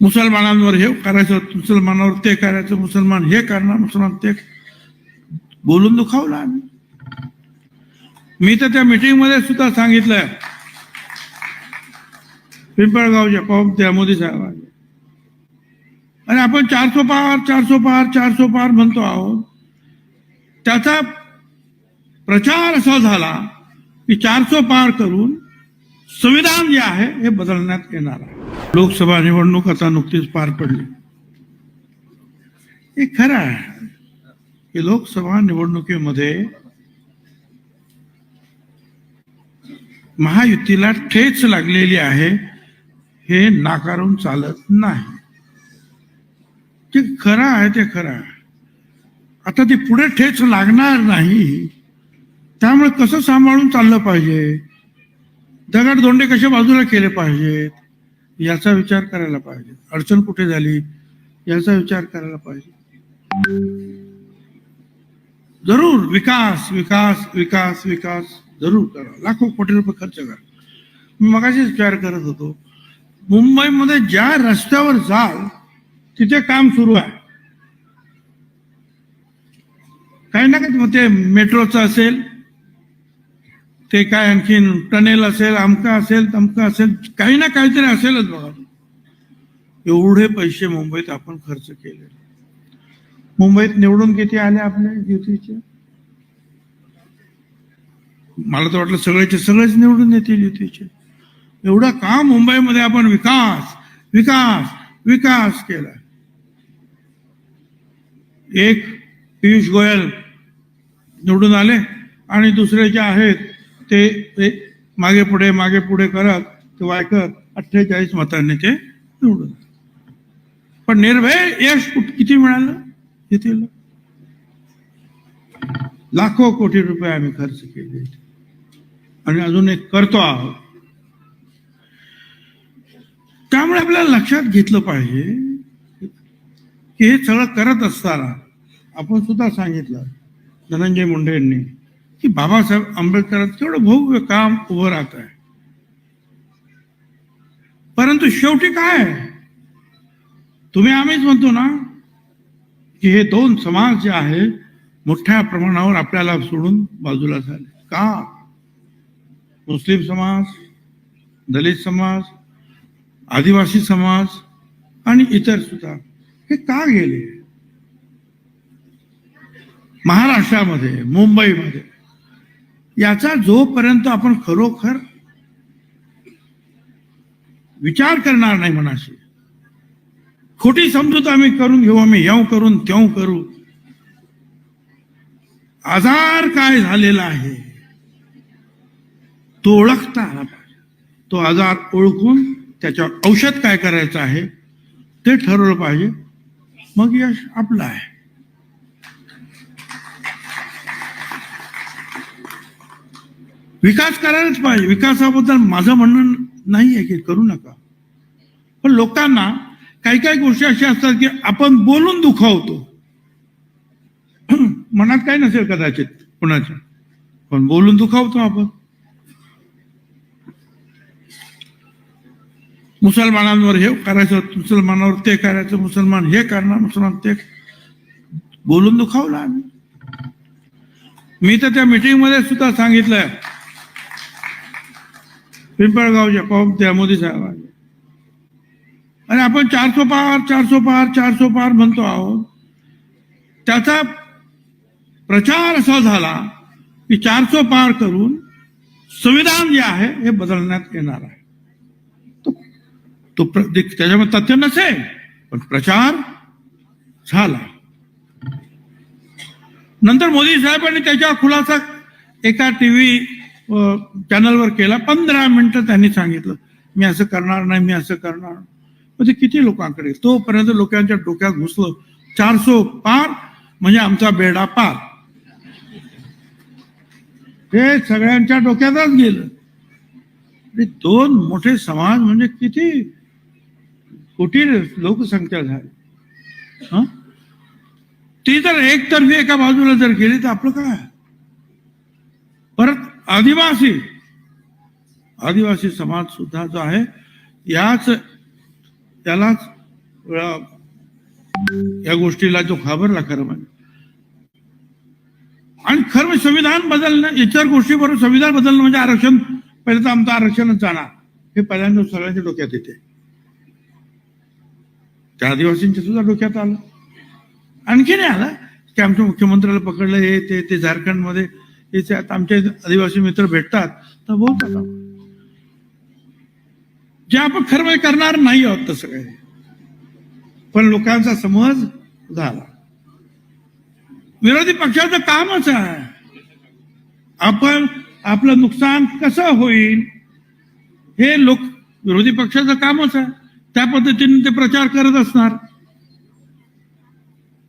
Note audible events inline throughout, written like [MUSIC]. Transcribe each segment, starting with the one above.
मुसलमानांवर हे करायचं मुसलमानावर ते करायचं मुसलमान हे करणार मुसलमान ते बोलून दुखावलं आम्ही. मी तर त्या मीटिंगमध्ये सुद्धा सांगितलंय पिंपळगावच्या पॉम त्या मोदी साहेबांनी आणि आपण चारसो पार चारसो पार चारसो पार म्हणतो आहोत. त्याचा प्रचार असा झाला की चारसो पार करून संविधान जे आहे हे बदलण्यात येणार आहे. लोकसभा निवडणूक आता नुकतीच पार पडली. हे खरं आहे की लोकसभा निवडणुकीमध्ये महायुतीला ठेच लागलेली आहे हे नाकारून चालत नाही. ते खरं आहे ते खरं आहे. आता ती पुढे ठेच लागणार नाही. त्यामुळे कसं सांभाळून चाललं पाहिजे? दगडधोंडे कसे बाजूला केले पाहिजेत? याचा विचार करायला पाहिजे. अडचण कुठे झाली याचा विचार करायला पाहिजे. जरूर विकास विकास विकास विकास जरूर करा. लाखो कोटी रुपये खर्च करा. मी मगाशीच विचार करत होतो मुंबईमध्ये ज्या रस्त्यावर जाल तिथे काम सुरू आहे. काही ना काही मग ते मेट्रोचं असेल ते काय आणखीन टनेल असेल आमका असेल तमका असेल काही ना काहीतरी असेलच बघा एवढे पैसे मुंबईत आपण खर्च केले. मुंबईत निवडून किती आले आपले युतीचे मला तर वाटलं सगळ्याचे सगळेच निवडून येतील युतीचे एवढं काम मुंबईमध्ये आपण विकास विकास विकास केला? एक पियुष गोयल निवडून आले आणि दुसरे जे आहेत ते मागे पुढे मागे पुढे करत ते वायकर अठ्ठेचाळीस मतांनी ते निवडून पण निर्भय यश कुठ- किती मिळालं? येथील लाखो कोटी रुपये आम्ही खर्च केले. आणि अजून एक करतो आहोत. त्यामुळे आपल्याला लक्षात घेतलं पाहिजे की हे सगळं करत असताना आपण सुद्धा सांगितलं धनंजय मुंडे यांनी की बाबासाहेब आंबेडकरांचं केवढं भव्य काम उभं राहत आहे. परंतु शेवटी काय तुम्ही आम्हीच म्हणतो ना की हे दोन समाज जे आहे मोठ्या प्रमाणावर आपल्याला सोडून बाजूला झाले. का? मुस्लिम समाज दलित समाज आदिवासी समाज आणि इतर सुद्धा हे का गेले? महाराष्ट्रामध्ये मुंबईमध्ये याचा जोपर्यंत आपण खरोखर विचार करणार नाही मनाशी खोटी समजूत आम्ही करून घेऊ आम्ही येऊ करून तेऊ करू. आजार काय झालेला आहे तो ओळखता आला पाहिजे. तो आजार ओळखून त्याच्यावर औषध काय करायचं आहे ते ठरवलं पाहिजे. मग यश आपलं आहे. विकास करायलाच पाहिजे. विकासाबद्दल माझं म्हणणं नाही आहे की करू नका. पण लोकांना काही काही गोष्टी अशा असतात की आपण बोलून दुखावतो. [CLEARS THROAT] मनात काही नसेल कदाचित कोणाच्या पण बोलून दुखावतो आपण. मुसलमानांवर हे करायचं मुसलमानावर ते करायचं मुसलमान हे करणार मुसलमान ते बोलून दुखावलं आम्ही. मी तर त्या मीटिंगमध्ये सुद्धा सांगितलंय. पिंपळगावच्या पॉम त्या मोदी साहेबांनी आणि आपण चारसो पार चारसो पार चारसो पार म्हणतो आहोत. त्याचा प्रचार असा झाला की चारसो पार करून संविधान जे आहे हे बदलण्यात येणार आहे. तो- प्र- त्याच्यामध्ये तथ्य नसेल पण प्रचार झाला. नंतर मोदी साहेबांनी त्याच्या खुलासा एका टीव्ही चॅनलवर केला. पंधरा मिनटं त्यांनी सांगितलं मी असं करणार नाही मी असं करणार म्हणजे किती लोकांकडे? तोपर्यंत लोकांच्या डोक्यात घुसलं. चारसो पार म्हणजे आमचा बेडा पार. हे सगळ्यांच्या डोक्यातच गेलं. दोन मोठे समाज म्हणजे किती कोटी लोकसंख्या झाली. ती जर एकतर्फी एका बाजूला जर गेली तर आपलं काय? आदिवासी. आदिवासी समाज सुद्धा जो आहे याच त्यालाच या गोष्टीला जो घाबरला खरं म्हणजे. आणि खरं म्हणजे संविधान बदलणं इतर गोष्टीबरोबर संविधान बदलणं म्हणजे आरक्षण पहिले तर आमचं आरक्षणच जाणार. हे पहिल्यांदा सगळ्यांच्या डोक्यात येते. त्या आदिवासींच्या सुद्धा डोक्यात आलं. आणखी नाही आलं की आमच्या मुख्यमंत्र्याला पकडलं हे ते ते झारखंडमध्ये इथे आता आमचे आदिवासी मित्र भेटतात तर बोलतात जे आपण खरं म्हणजे करणार नाही आहोत तसं काही पण लोकांचा समज झाला. विरोधी पक्षाचं कामच आहे. आपण आपलं नुकसान कसं होईल हे लोक विरोधी पक्षाचं कामच आहे. त्या पद्धतीने ते प्रचार करत असणार.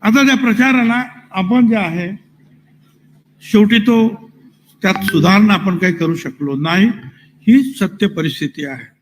आता त्या प्रचाराला आपण जे आहे शेवटी तो त्यात सुधारणा आपण काही करू शकलो नाही. ही सत्य परिस्थिती आहे.